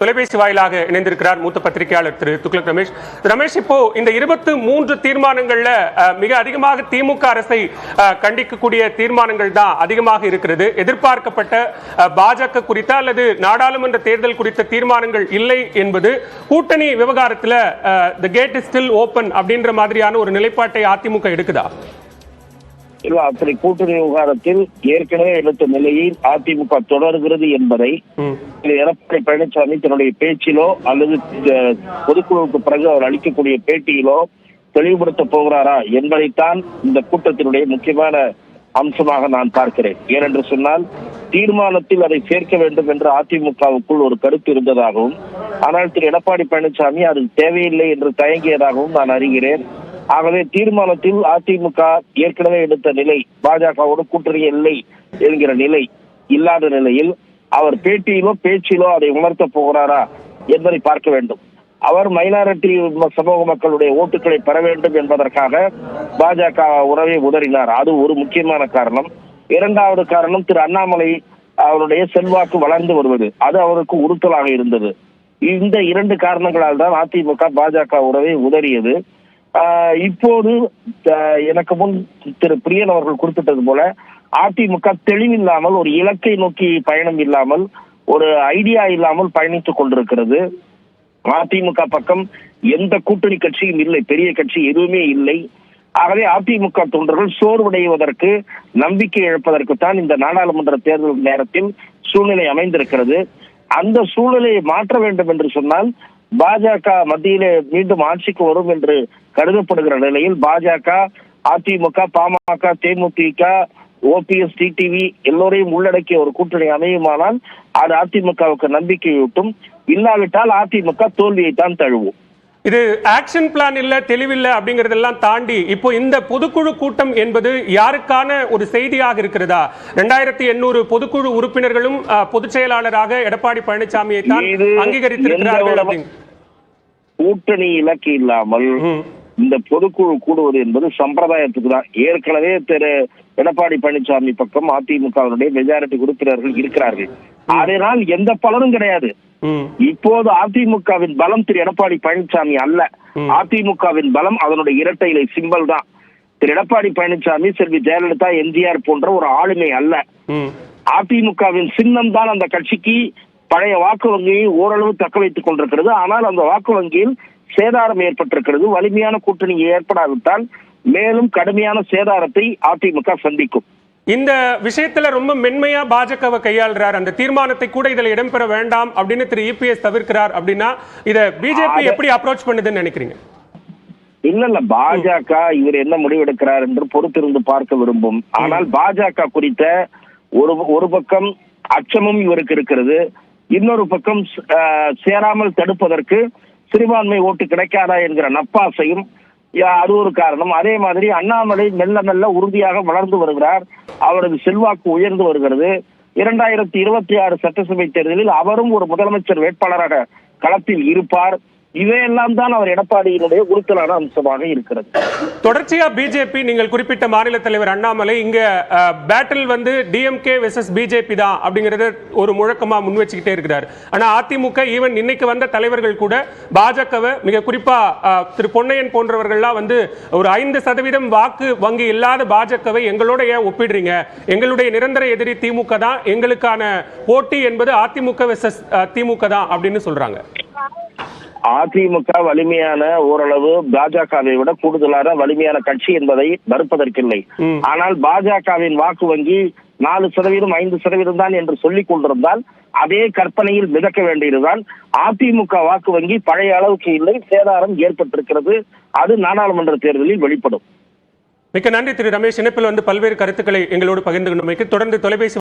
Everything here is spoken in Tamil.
தொலைபேசி வாயிலாக இணைந்திருக்கிறார் மூத்த பத்திரிகையாளர் திரு துக்ளக் ரமேஷ். ரமேஷ் இப்போ இந்த இருபத்து மூன்று தீர்மானங்கள்ல மிக அதிகமாக திமுக அரசை கண்டிக்கக்கூடிய தீர்மானங்கள் தான் அதிகமாக இருக்கிறது. எதிர்பார்க்கப்பட்ட பாஜக குறித்த அல்லது நாடாளுமன்ற தேர்தல் குறித்த தீர்மானங்கள் இல்லை என்பது கூட்டணி விவகாரத்துல the gate is still open அப்படின்ற மாதிரியான ஒரு நிலைப்பாட்டை அதிமுக எடுக்குதா? இல்ல அப்படி கூட்டணி விவகாரத்தில் ஏற்கனவே எடுத்த நிலையில் அதிமுக தொடர்கிறது என்பதை எடப்பாடி பழனிசாமி தன்னுடைய பேச்சிலோ அல்லது பொதுக்குழுவுக்கு பிறகு அவர் அளிக்கக்கூடிய பேட்டியிலோ தெளிவுபடுத்த போகிறாரா என்பதைத்தான் இந்த கூட்டத்தினுடைய முக்கியமான அம்சமாக நான் பார்க்கிறேன். ஏனென்று சொன்னால் தீர்மானத்தில் அதை சேர்க்க வேண்டும் என்று அதிமுகவுக்குள் ஒரு கருத்து இருந்ததாகவும் ஆனால் திரு எடப்பாடி பழனிசாமி அது தேவையில்லை என்று தயங்கியதாகவும் நான் அறிகிறேன். ஆகவே தீர்மானத்தில் அதிமுக ஏற்கனவே எடுத்த நிலை பாஜகவோடு கூட்டணி இல்லை என்கிற நிலை இல்லாத நிலையில் அவர் பேட்டியிலோ பேச்சிலோ அதை உணர்த்த போகிறாரா என்பதை பார்க்க வேண்டும். அவர் மைனாரிட்டி சமூக மக்களுடைய ஓட்டுகளை பெற வேண்டும் என்பதற்காக பாஜக உறவை உதறினார். அது ஒரு முக்கியமான காரணம். இரண்டாவது காரணம் திரு அண்ணாமலை அவருடைய செல்வாக்கு வளர்ந்து வருவது. அது அவருக்கு உறுத்தலாக இருந்தது. இந்த இரண்டு காரணங்களால் தான் அதிமுக பாஜக உறவை உதறியது. இப்போது எனக்கு முன் திரு பிரியன் அவர்கள் குறிப்பிட்டது போல அதிமுக தெளிவில்லாமல் ஒரு இலக்கை நோக்கி பயணம் இல்லாமல் ஒரு ஐடியா இல்லாமல் பயணித்துக் கொண்டிருக்கிறது. அதிமுக பக்கம் எந்த கூட்டணி கட்சியும் இல்லை பெரிய கட்சி எதுவுமே இல்லை. ஆகவே அதிமுக தொண்டர்கள் சோர்வடைவதற்கு நம்பிக்கை இழப்பதற்கு தான் இந்த நாடாளுமன்ற தேர்தல் நேரத்தில் சூழ்நிலை அமைந்திருக்கிறது. அந்த சூழ்நிலையை மாற்ற வேண்டும் என்று சொன்னால் பாஜக மத்தியிலே மீண்டும் ஆட்சிக்கு வரும் என்று கருதப்படுகிற நிலையில் பாஜக அதிமுக பாமக தேமுதிக ஓபிஎஸ் டிடிவி எல்லோரையும் உள்ளடக்கிய ஒரு கூட்டணி அமையுமானால் அது அதிமுகவுக்கு நம்பிக்கையூட்டும். இல்லாவிட்டால் அதிமுக தோல்வியை தான் தழுவும். இது ஆக்ஷன் பிளான் இல்ல தெளிவில்ல அப்படிங்கறதெல்லாம் தாண்டி இப்போ இந்த பொதுக்குழு கூட்டம் என்பது யாருக்கான ஒரு செய்தியாக இருக்கிறதா? ரெண்டாயிரத்தி எண்ணூறு பொதுக்குழு உறுப்பினர்களும் பொதுச் செயலாளராக எடப்பாடி பழனிசாமியை தான் அங்கீகரித்திருக்கிறார்கள் கூட்டணி இலக்கு இல்லாமல். இந்த பொதுக்குழு கூடுவது என்பது சம்பிரதாயத்துக்கு தான். ஏற்கனவே திரு எடப்பாடி பழனிசாமி பக்கம் அதிமுகவினுடைய மெஜாரிட்டி உறுப்பினர்கள் இருக்கிறார்கள். அதனால் எந்த பலனும் கிடையாது. இப்போது அதிமுகவின் பலம் திரு எடப்பாடி பழனிசாமி அல்ல. அதிமுகவின் பலம் அதனுடைய இரட்டை இலை சிம்பல் தான். திரு எடப்பாடி பழனிசாமி செல்வி ஜெயலலிதா எம்ஜிஆர் போன்ற ஒரு ஆளுமை அல்ல. அதிமுகவின் சின்னம் தான் அந்த கட்சிக்கு பழைய வாக்கு வங்கியை ஓரளவு தக்க வைத்துக் கொண்டிருக்கிறது. ஆனால் அந்த வாக்கு வங்கியில் சேதாரம் ஏற்பட்டிருக்கிறது. வலிமையான கூட்டணி ஏற்படாவிட்டால் மேலும் கடுமையான சேதாரத்தை அதிமுக சந்திக்கும். இந்த விஷயத்துல ரொம்ப மென்மையா பாஜகவை கையாளுறார். அந்த தீர்மானத்தை கூட இதுல இடம்பெற வேண்டாம் அப்படின்னு திரு இபிஎஸ் தவிர்க்கிறார் அப்படின்னா இத பிஜேபி எப்படி அப்ரோச் பண்ணுதுன்னு நினைக்கிறீங்க? இல்ல இல்ல. பாஜக இவர் என்ன முடிவெடுக்கிறார் என்று பொறுத்திருந்து பார்க்க விரும்பும். ஆனால் பாஜக குறித்த ஒரு ஒரு பக்கம் அச்சமும் இவருக்கு இருக்கிறது. இன்னொரு பக்கம் சேராமல் தடுப்பதற்கு சிறுபான்மை ஓட்டு கிடைக்காதா என்கிற நப்பாசையும் அது ஒரு காரணம். அதே மாதிரி அண்ணாமலை மெல்ல மெல்ல உறுதியாக வளர்ந்து வருகிறார். அவரது செல்வாக்கு உயர்ந்து வருகிறது. இரண்டாயிரத்தி இருபத்தி ஆறு சட்டசபை தேர்தலில் அவரும் ஒரு முதலமைச்சர் வேட்பாளராக களத்தில் இருப்பார். இவையெல்லாம் தான் அவர் எடப்பாடியினுடைய உறுத்தலான அம்சமாக இருக்கிறது. தொடர்ச்சியா பிஜேபி நீங்கள் குறிப்பிட்ட மாநில தலைவர் அண்ணாமலை இங்க பேட்டில் வந்து டிஎம்கே வெர்சஸ் பிஜேபி தான் அப்படிங்கறத ஒரு முழக்கமா முன் வச்சுக்கிட்டே இருக்கிறார். ஆனா அதிமுக ஈவன் இன்னைக்கு வந்த தலைவர்கள் கூட பாஜகவை மிக குறிப்பா அஹ், திரு பொன்னையன் போன்றவர்கள்லாம் வந்து ஒரு ஐந்து சதவீதம் வாக்கு வங்கி இல்லாத பாஜகவை எங்களோட ஏன் ஒப்பிடுறீங்க? எங்களுடைய நிரந்தர எதிரி திமுக தான் எங்களுக்கான போட்டி என்பது அதிமுக வெர்சஸ் திமுக தான் அப்படின்னு சொல்றாங்க. அதிமுக வலிமையான ஓரளவு பாஜகவை விட கூடுதலான வலிமையான கட்சி என்பதை மறுப்பதற்கில்லை. ஆனால் பாஜகவின் வாக்கு வங்கி நாலு சதவீதம் ஐந்து சதவீதம் தான் என்று சொல்லிக் கொண்டிருந்தால் அதே கற்பனையில் மிதக்க வேண்டியதுதான். அதிமுக வாக்கு வங்கி பழைய அளவுக்கு இல்லை சேதாரம் ஏற்பட்டிருக்கிறது. அது நாடாளுமன்ற தேர்தலில் வெளிப்படும். மிக்க நன்றி திரு ரமேஷ். இணைப்பில் வந்து பல்வேறு கருத்துக்களை எங்களோடு பகிர்ந்து கொண்டமைக்கு தொடர்ந்து தொலைபேசி